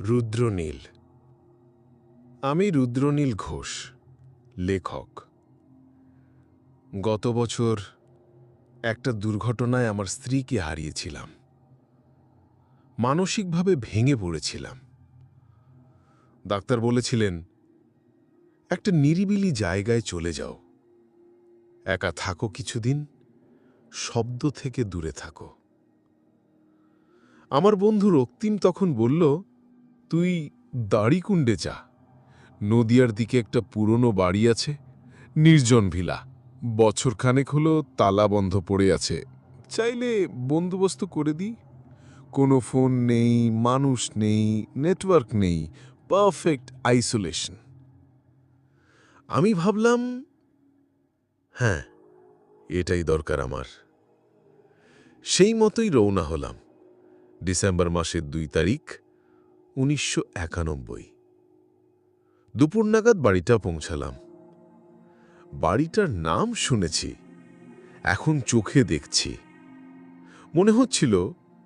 রুদ্রনীল। আমি রুদ্রনীল ঘোষ, লেখক। গত বছর একটা দুর্ঘটনায় আমার স্ত্রীকে হারিয়েছিলাম। মানসিকভাবে ভেঙে পড়েছিলাম। ডাক্তার বলেছিলেন, একটা নিরিবিলি জায়গায় চলে যাও। একা থাকো কিছুদিন, শব্দ থেকে দূরে থাকো। আমার বন্ধু রক্তিম তখন বলল তুই দাড়িকুণ্ডে যা। নদিয়ার দিকে একটা পুরনো বাড়ি আছে, নির্জন ভিলা। বছরখানেক হলো তালা বন্ধ পড়ে আছে। চাইলে বন্দোবস্ত করে দিই। কোনো ফোন নেই, মানুষ নেই, নেটওয়ার্ক নেই, পারফেক্ট আইসোলেশন। আমি ভাবলাম হ্যাঁ এটাই দরকার আমার। সেই মতোই রওনা হলাম। ডিসেম্বর মাসের দুই তারিখ। উনিশশো একানব্বই। দুপুর নাগাদ বাড়িটা পৌঁছালাম। বাড়িটার নাম শুনেছি, এখন চোখে দেখছি। মনে হচ্ছিল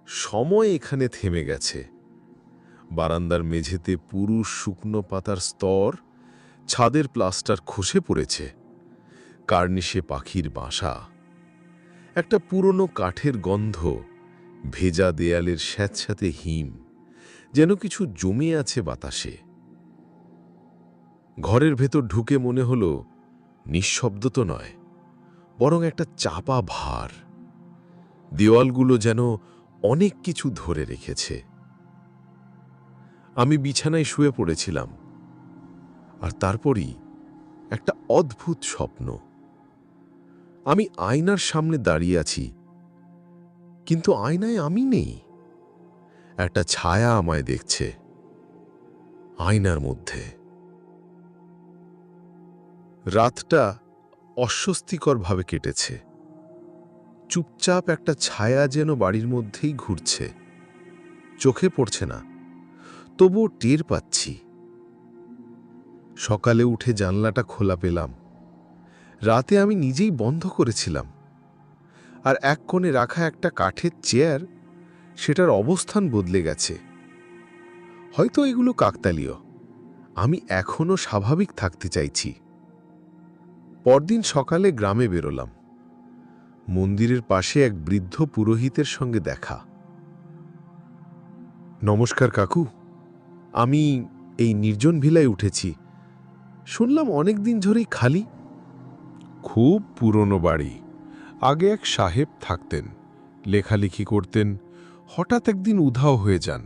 সময় এখানে থেমে গেছে। বারান্দার মেঝেতে পুরু শুকনো পাতার স্তর, ছাদের প্লাস্টার খসে পড়েছে, কার্নিশে পাখির বাসা। একটা পুরনো কাঠের গন্ধ, ভেজা দেয়ালের স্যাঁতস্যাঁতে হিম। যেন কিছু জমে আছে বাতাসে। ঘরের ভেতর ঢুকে মনে হল, নিঃশব্দ তো নয়, বরং একটা চাপা ভার। দেওয়ালগুলো যেন অনেক কিছু ধরে রেখেছে। আমি বিছানায় শুয়ে পড়েছিলাম, আর তারপরই একটা অদ্ভুত স্বপ্ন। আমি আয়নার সামনে দাঁড়িয়ে আছি, কিন্তু আয়নায় আমি নেই। একটা ছায়া আমায় দেখছে আয়নার মধ্যে। রাতটা অস্বস্তিকরভাবে কেটেছে। চুপচাপ একটা ছায়া যেন বাড়ির মধ্যেই ঘুরছে। চোখে পড়ছে না, তবুও টের পাচ্ছি। সকালে উঠে জানলাটা খোলা পেলাম। রাতে আমি নিজেই বন্ধ করেছিলাম। আর এক কোণে রাখা একটা কাঠের চেয়ার সেটার অবস্থান বদলে গেছে। হয়তো এগুলো কাকতালীয়। আমি এখনও স্বাভাবিক থাকতে চাইছি। পরদিন সকালে গ্রামে বেরোলাম। মন্দিরের পাশে এক বৃদ্ধ পুরোহিতের সঙ্গে দেখা। নমস্কার কাকু, আমি এই নির্জন ভিলায় উঠেছি। শুনলাম অনেক দিন ধরেই খালি। খুব পুরনো বাড়ি। আগে এক সাহেব থাকতেন, লেখালেখি করতেন হঠাৎ একদিন উধাও হয়ে যান,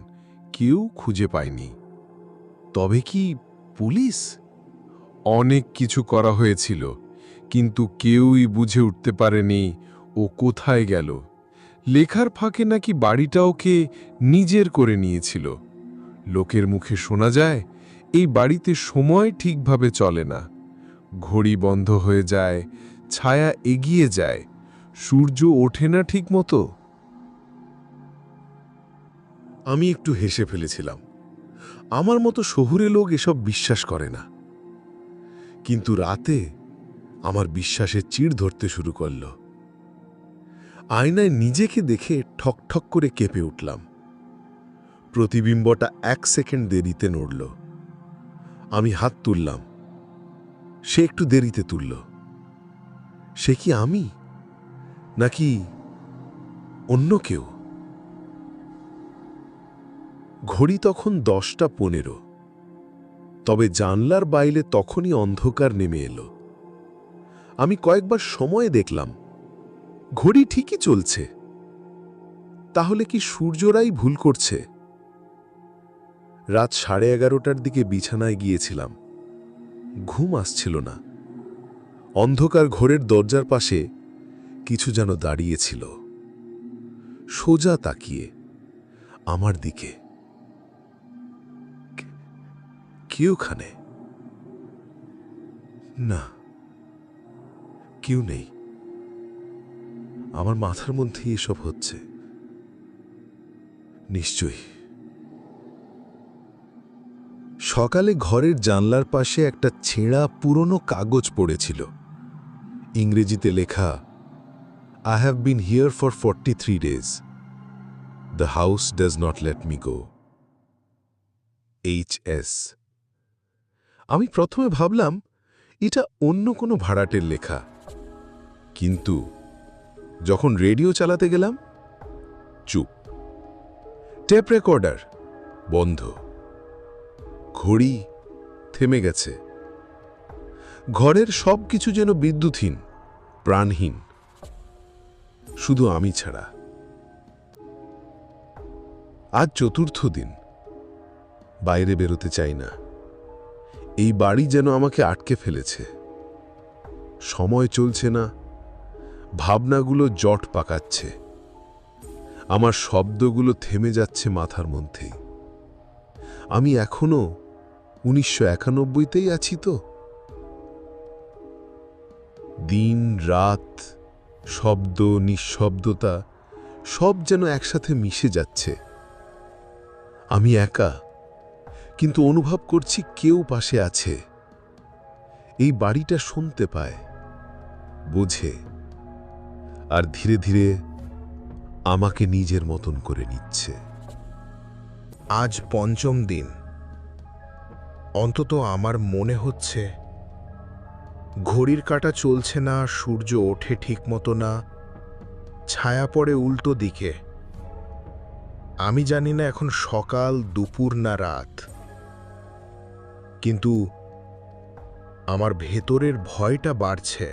কেউ খুঁজে পায়নি। তবে কি পুলিশ? অনেক কিছু করা হয়েছিল, কিন্তু কেউই বুঝে উঠতে পারেনি ও কোথায় গেল। লেখার ফাঁকে নাকি বাড়িটা ওকে নিজের করে নিয়েছিল। লোকের মুখে শোনা যায়, এই বাড়িতে সময় ঠিকভাবে চলে না। ঘড়ি বন্ধ হয়ে যায়, ছায়া এগিয়ে যায়, সূর্য ওঠে না ঠিক মতো আমি একটু হেসে ফেলেছিলাম। আমার মতো শহুরে লোক এসব বিশ্বাস করে না। কিন্তু রাতে আমার বিশ্বাসের চিড় ধরতে শুরু করল। আয়নায় নিজেকে দেখে ঠক ঠক করে কেঁপে উঠলাম। প্রতিবিম্বটা এক সেকেন্ড দেরিতে নড়ল। আমি হাত তুললাম। সে একটু দেরিতে তুলল। সে কি আমি? নাকি অন্য কেউ? ঘড়ি তখন দশটা পনেরো। তবে জানলার বাইলে তখনই অন্ধকার নেমে এলো। আমি কয়েকবার সময়ে দেখলাম। ঘড়ি ঠিকই চলছে। তাহলে কি সূর্যরাই ভুল করছে? রাত সাড়ে এগারোটার দিকে বিছানায় গিয়েছিলাম। ঘুম আসছিল না। অন্ধকার ঘোরের দরজার পাশে কিছু যেন দাঁড়িয়েছিল সোজা তাকিয়ে, আমার দিকে। কে ওখানে না, কেউ নেই। আমার মাথার মধ্যেই এসব হচ্ছে। নিশ্চয়ই। সকালে ঘরের জানলার পাশে একটা ছেঁড়া পুরনো কাগজ পড়েছিল। ইংরেজিতে লেখা I have been here for forty three days the house does not let me go H S আমি প্রথমে ভাবলাম, এটা অন্য কোনো ভাড়াটের লেখা। কিন্তু যখন রেডিও চালাতে গেলাম, চুপ। টেপ রেকর্ডার, বন্ধ। ঘড়ি থেমে গেছে। ঘরের সব কিছু যেন বিদ্যুৎহীন, প্রাণহীন। শুধু আমি ছাড়া। আজ চতুর্থ দিন। বাইরে বেরোতে চাই না। এই বাড়ি যেন আমাকে আটকে ফেলেছে। সময় চলছে না, ভাবনাগুলো জট পাকাচ্ছে। আমার শব্দগুলো থেমে যাচ্ছে মাথার মধ্যেই। আমি এখনও উনিশশো একানব্বইতেই আছি তো? দিন, রাত, শব্দ, নিঃশব্দতা সব যেন একসাথে মিশে যাচ্ছে। আমি একা। কিন্তু অনুভব করছি কেউ পাশে আছে। এই বাড়িটা শুনতে পায়, বোঝে, আর ধীরে ধীরে আমাকে নিজের মতন করে নিচ্ছে। আজ পঞ্চম দিন। অন্তত আমার মনে হচ্ছে, ঘড়ির কাঁটা চলছে না, সূর্য ওঠে ঠিক মতো না, ছায়া পড়ে উল্টো দিকে। আমি জানি না এখন সকাল, দুপুর না রাত। কিন্তু আমার ভেতরের ভয়টা বাড়ছে।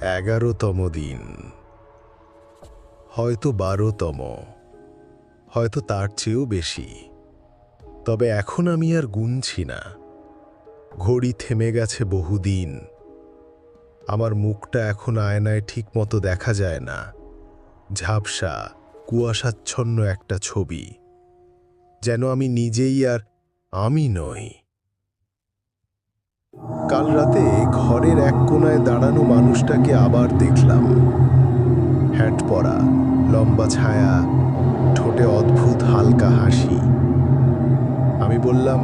এগারোতম দিন। হয়তো বারোতম, হয়তো তার চেয়েও বেশি। তবে এখন আমি আর গুনছি না। ঘড়ি থেমে গেছে বহুদিন। আমার মুখটা এখন আয়নায় ঠিকমতো দেখা যায় না। ঝাপসা, কুয়াশাচ্ছন্ন একটা ছবি। যেন আমি নিজেই আর আমি নই। কাল রাতে ঘরের এক কোনায় দাঁড়ানো মানুষটাকে আবার দেখলাম। হ্যাট পরা, লম্বা ছায়া, ঠোঁটে অদ্ভুত হালকা হাসি। আমি বললাম,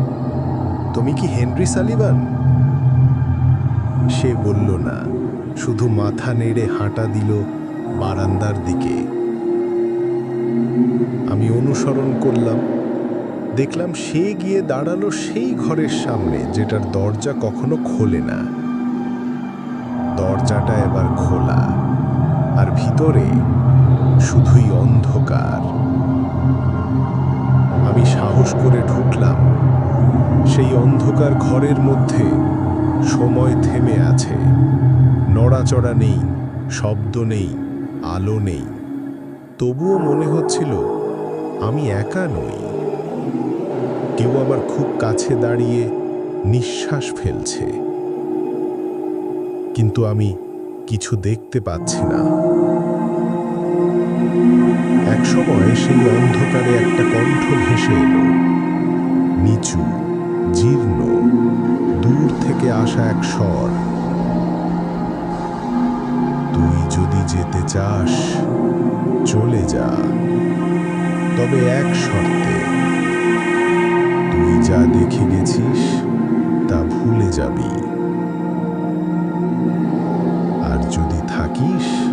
তুমি কি হেনরি সালিবান সে বলল, না। শুধু মাথা নেড়ে হাঁটা দিল বারান্দার দিকে। আমি অনুসরণ করলাম দেখলাম সে গিয়ে দাঁড়াল সেই ঘরের সামনে, যেটার দরজা কখনো খোলে না। দরজাটা এবার খোলা, আর ভিতরে শুধুই অন্ধকার। আমি সাহস করে ঢুকলাম। সেই অন্ধকার ঘরের মধ্যে সময় থেমে আছে। নড়াচড়া নেই, শব্দ নেই, আলো নেই। তবুও মনে হচ্ছিল আমি একা নই। কেউ আমার খুব কাছে দাঁড়িয়ে নিঃশ্বাস ফেলছে। কিন্তু আমি কিছু দেখতে পাচ্ছি না। একসময় সেই অন্ধকারে একটা কণ্ঠ ভেসে এলো। নিচু, জীর্ণ, দূর থেকে আসা এক স্বর। তুই যদি যেতে চাস, চলে যা। তবে এক শর্তে তুই যা দেখে গেছিস, তা ভুলে যাবি। আর যদি থাকিস,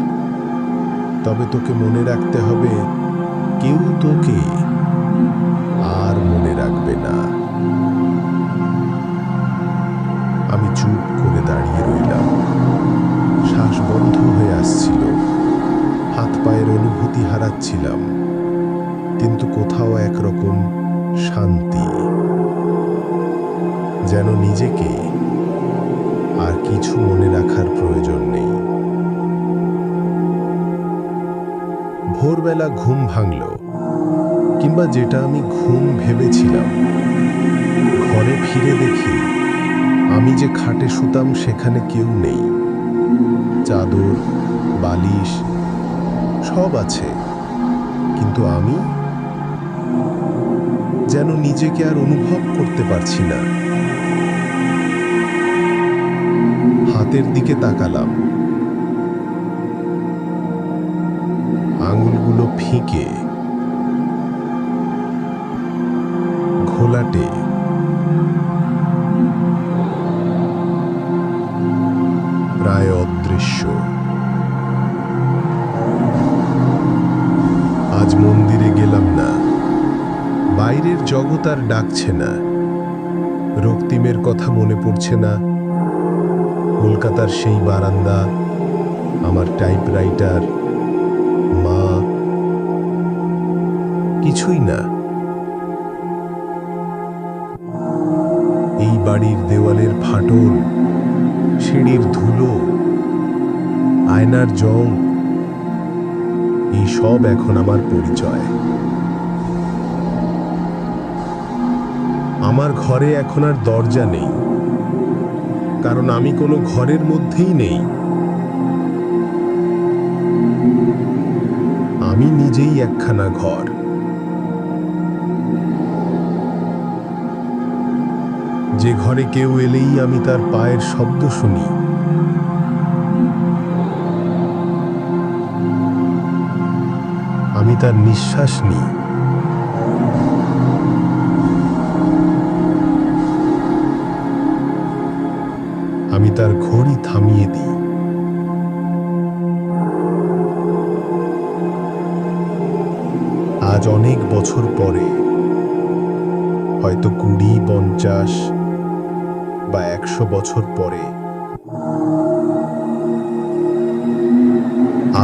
তবে তোকে মনে রাখতে হবে, কেউ তোকে আর মনে রাখবে না। আমি চুপ করে দাঁড়িয়ে রইলাম। শ্বাস বন্ধ হয়ে আসছিল। হাত পায়ের অনুভূতি হারাচ্ছিলাম। কিন্তু কোথাও একরকম শান্তি, যেন নিজেকে আর কিছু মনে রাখার প্রয়োজন নেই। ভোরবেলা ঘুম ভাঙল, কিংবা যেটা আমি ঘুম ভেবেছিলাম, ঘরে ফিরে দেখি আমি যে খাটে শুতাম সেখানে কেউ নেই। চাদর, বালিশ, সব আছে, কিন্তু আমি যেন নিজেকে আর অনুভব করতে পারছি না। হাতের দিকে তাকালাম। আঙুলগুলো ফিঁকে। ঘোলাটে। আর ডাকছে না। রক্তিমের কথা মনে পড়ছে না। কলকাতার সেই বারান্দা, আমার টাইপরাইটার, মা। কিছুই না। এই বাড়ির দেওয়ালের ফাটল, সিঁড়ির ধুলো, আয়নার জং, এই সব এখন আমার পরিচয়। আমার ঘরে এখন আর দরজা নেই। কারণ আমি কোনো ঘরের মধ্যেই নেই। আমি নিজেই একখানা ঘর। যে ঘরে কেউ এলেই আমি তার পায়ের শব্দ শুনি। আমি তার নিঃশ্বাস নিই। আমি তার ঘড়ি থামিয়ে দিই। আজ অনেক বছর পরে, হয়তো কুড়ি, পঞ্চাশ বা একশো বছর পরে,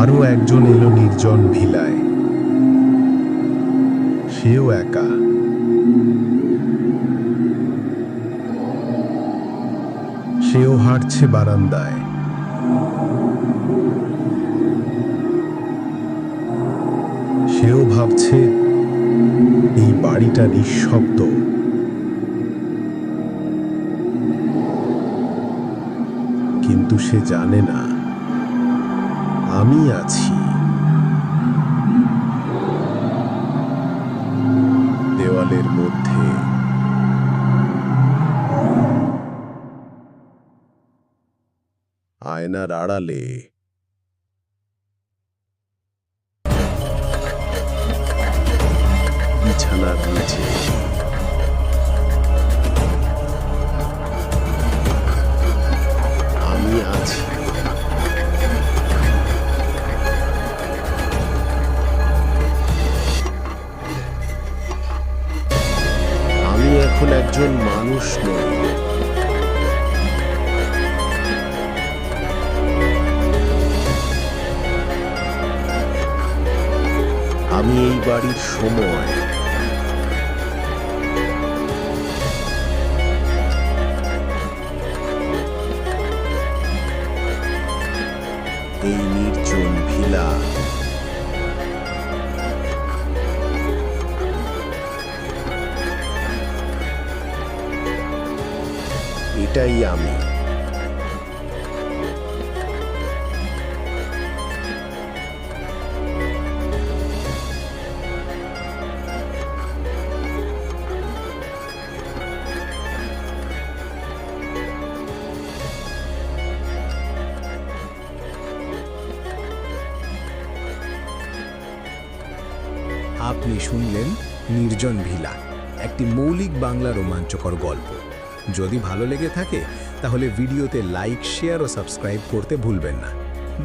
আরও একজন এলো নির্জন ভিলায়। সেও একা। সেও হাঁটছে বারান্দায়। সেও ভাবছে এই বাড়িটা নিঃশব্দ। কিন্তু সে জানে না আমি আছি। আয়নার আড়ালে বিছানার নিচে আমি আছি আমি এখন একজন মানুষ নই বাড়ির সময় এই নির্জন ভিলা এটাই আমি। শুনলেন নির্জন ভিলা, একটি মৌলিক বাংলা রোমাঞ্চকর গল্প। যদি ভালো লেগে থাকে, তাহলে ভিডিওতে লাইক শেয়ার ও সাবস্ক্রাইব করতে ভুলবেন না।